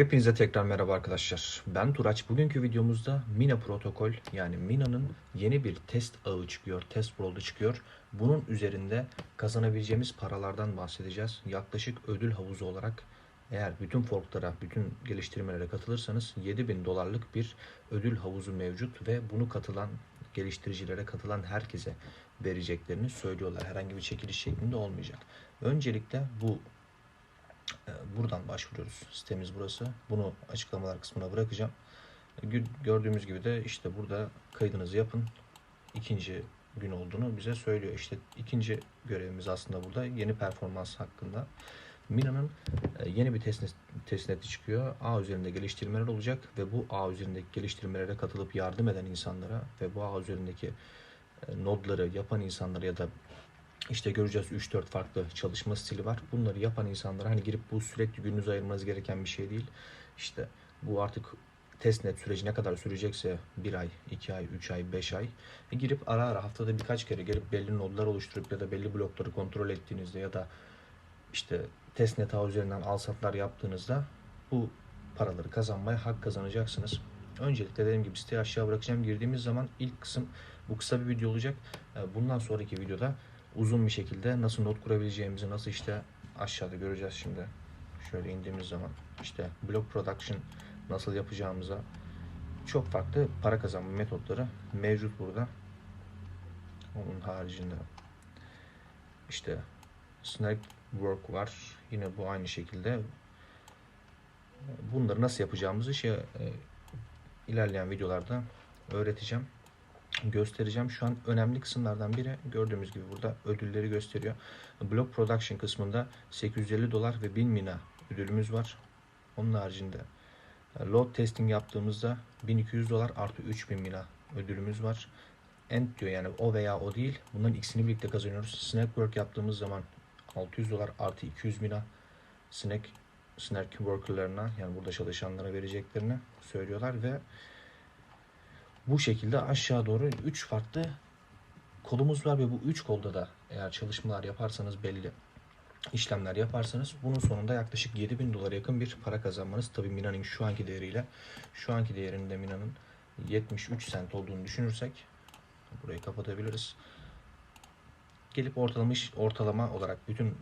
Hepinize tekrar merhaba arkadaşlar. Ben Turaç. Bugünkü videomuzda Mina protokol yani Mina'nın yeni bir test ağı çıkıyor. Test World'u çıkıyor. Bunun üzerinde kazanabileceğimiz paralardan bahsedeceğiz. Yaklaşık ödül havuzu olarak eğer bütün forklara, bütün geliştirmelere katılırsanız 7000 dolarlık bir ödül havuzu mevcut ve bunu katılan geliştiricilere katılan herkese vereceklerini söylüyorlar. Herhangi bir çekiliş şeklinde olmayacak. Öncelikle bu Buradan başvuruyoruz. Sitemiz burası. Bunu açıklamalar kısmına bırakacağım. Gö- Gördüğümüz gibi de işte burada kaydınızı yapın. İkinci gün olduğunu bize söylüyor. İşte ikinci görevimiz aslında burada yeni performans hakkında. Mina'nın e, yeni bir testnet, testneti çıkıyor. A üzerinde geliştirmeler olacak ve bu A üzerindeki geliştirmelere katılıp yardım eden insanlara ve bu A üzerindeki e, nodları yapan insanlara ya da işte göreceğiz 3-4 farklı çalışma stili var. Bunları yapan insanlara hani girip bu sürekli gününüz ayırmanız gereken bir şey değil. İşte bu artık testnet süreci ne kadar sürecekse bir ay, iki ay, üç ay, beş ay e girip ara ara haftada birkaç kere gelip belli nodlar oluşturup ya da belli blokları kontrol ettiğinizde ya da işte testnet ağ üzerinden al satlar yaptığınızda bu paraları kazanmaya hak kazanacaksınız. Öncelikle dediğim gibi siteyi aşağı bırakacağım. Girdiğimiz zaman ilk kısım bu kısa bir video olacak. E, Bundan sonraki videoda uzun bir şekilde nasıl not kurabileceğimizi, nasıl işte aşağıda göreceğiz şimdi. Şöyle indiğimiz zaman işte blog production nasıl yapacağımıza çok farklı para kazanma metotları mevcut burada. Onun haricinde işte snack work var. Yine bu aynı şekilde. Bunları nasıl yapacağımızı şey e, ilerleyen videolarda öğreteceğim göstereceğim. Şu an önemli kısımlardan biri gördüğümüz gibi burada ödülleri gösteriyor. Blog Production kısmında 850 dolar ve 1000 mina ödülümüz var. Onun haricinde e, load testing yaptığımızda 1200 dolar artı 3000 mina ödülümüz var. End diyor yani o veya o değil. Bunların ikisini birlikte kazanıyoruz. Snack work yaptığımız zaman 600 dolar artı 200 mina snack snack workerlarına yani burada çalışanlara vereceklerini söylüyorlar ve bu şekilde aşağı doğru 3 farklı kolumuz var ve bu 3 kolda da eğer çalışmalar yaparsanız belli işlemler yaparsanız bunun sonunda yaklaşık 7000 dolara yakın bir para kazanmanız tabi Mina'nın şu anki değeriyle şu anki değerinde Mina'nın 73 sent olduğunu düşünürsek burayı kapatabiliriz. Gelip ortalama iş- ortalama olarak bütün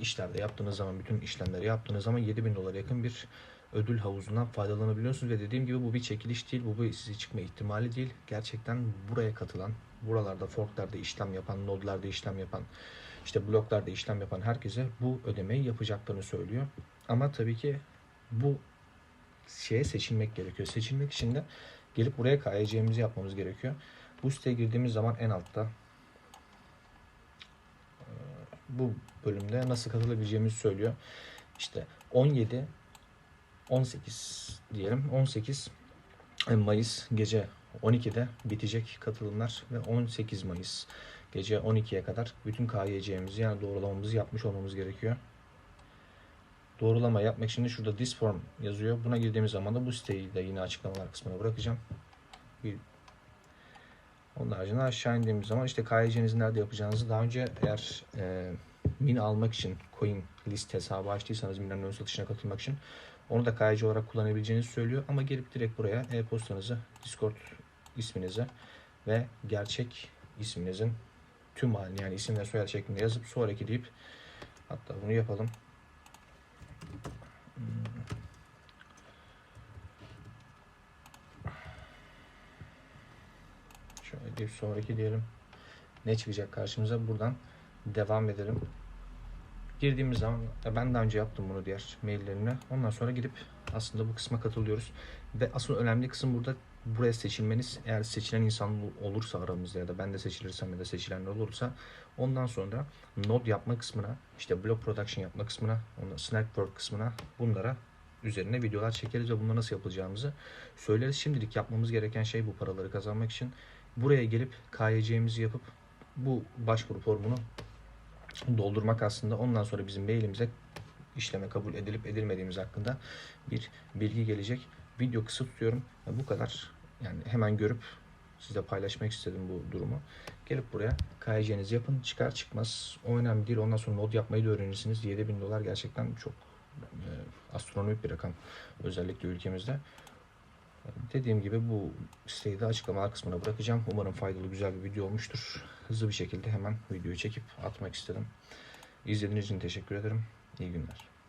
işlerde yaptığınız zaman bütün işlemleri yaptığınız zaman 7000 dolara yakın bir ödül havuzundan faydalanabiliyorsunuz ve dediğim gibi bu bir çekiliş değil, bu bir size çıkma ihtimali değil. Gerçekten buraya katılan, buralarda forklarda işlem yapan, nodlarda işlem yapan, işte bloklarda işlem yapan herkese bu ödemeyi yapacaklarını söylüyor. Ama tabii ki bu şeye seçilmek gerekiyor. Seçilmek için de gelip buraya KYC'mizi yapmamız gerekiyor. Bu siteye girdiğimiz zaman en altta e, bu bölümde nasıl katılabileceğimizi söylüyor. İşte 17 18 diyelim 18 Mayıs gece 12'de bitecek katılımlar ve 18 Mayıs gece 12'ye kadar bütün KYC'mizi yani doğrulamamızı yapmış olmamız gerekiyor. Doğrulama yapmak için de şurada this form yazıyor. Buna girdiğimiz zaman da bu siteyi de yine açıklamalar kısmına bırakacağım. Bir onun haricinde aşağı indiğimiz zaman işte KYC'nizi nerede yapacağınızı daha önce eğer e, min almak için coin list hesabı açtıysanız min'in ön satışına katılmak için onu da KYC olarak kullanabileceğinizi söylüyor ama gelip direkt buraya e-postanızı, Discord isminizi ve gerçek isminizin tüm halini yani isim ve soyad şeklinde yazıp sonraki deyip hatta bunu yapalım. Hmm. Şöyle deyip sonraki diyelim. Ne çıkacak karşımıza? Buradan devam edelim. Girdiğimiz zaman ben daha önce yaptım bunu diğer maillerimle. Ondan sonra gidip aslında bu kısma katılıyoruz. Ve asıl önemli kısım burada buraya seçilmeniz. Eğer seçilen insan olursa aramızda ya da ben de seçilirsem ya da seçilenler olursa ondan sonra node yapma kısmına, işte blog production yapma kısmına, ondan snack work kısmına bunlara üzerine videolar çekeriz ve bunları nasıl yapılacağımızı söyleriz. Şimdilik yapmamız gereken şey bu paraları kazanmak için. Buraya gelip KYC'mizi yapıp bu başvuru formunu doldurmak aslında ondan sonra bizim mailimize işleme kabul edilip edilmediğimiz hakkında bir bilgi gelecek. Video kısa tutuyorum. Bu kadar. Yani hemen görüp size paylaşmak istedim bu durumu. Gelip buraya KYC'nizi yapın. Çıkar çıkmaz. O önemli değil. Ondan sonra mod yapmayı da öğrenirsiniz. 7000 dolar gerçekten çok e, astronomik bir rakam özellikle ülkemizde. Dediğim gibi bu siteyi de açıklamalar kısmına bırakacağım. Umarım faydalı güzel bir video olmuştur. Hızlı bir şekilde hemen videoyu çekip atmak istedim. İzlediğiniz için teşekkür ederim. İyi günler.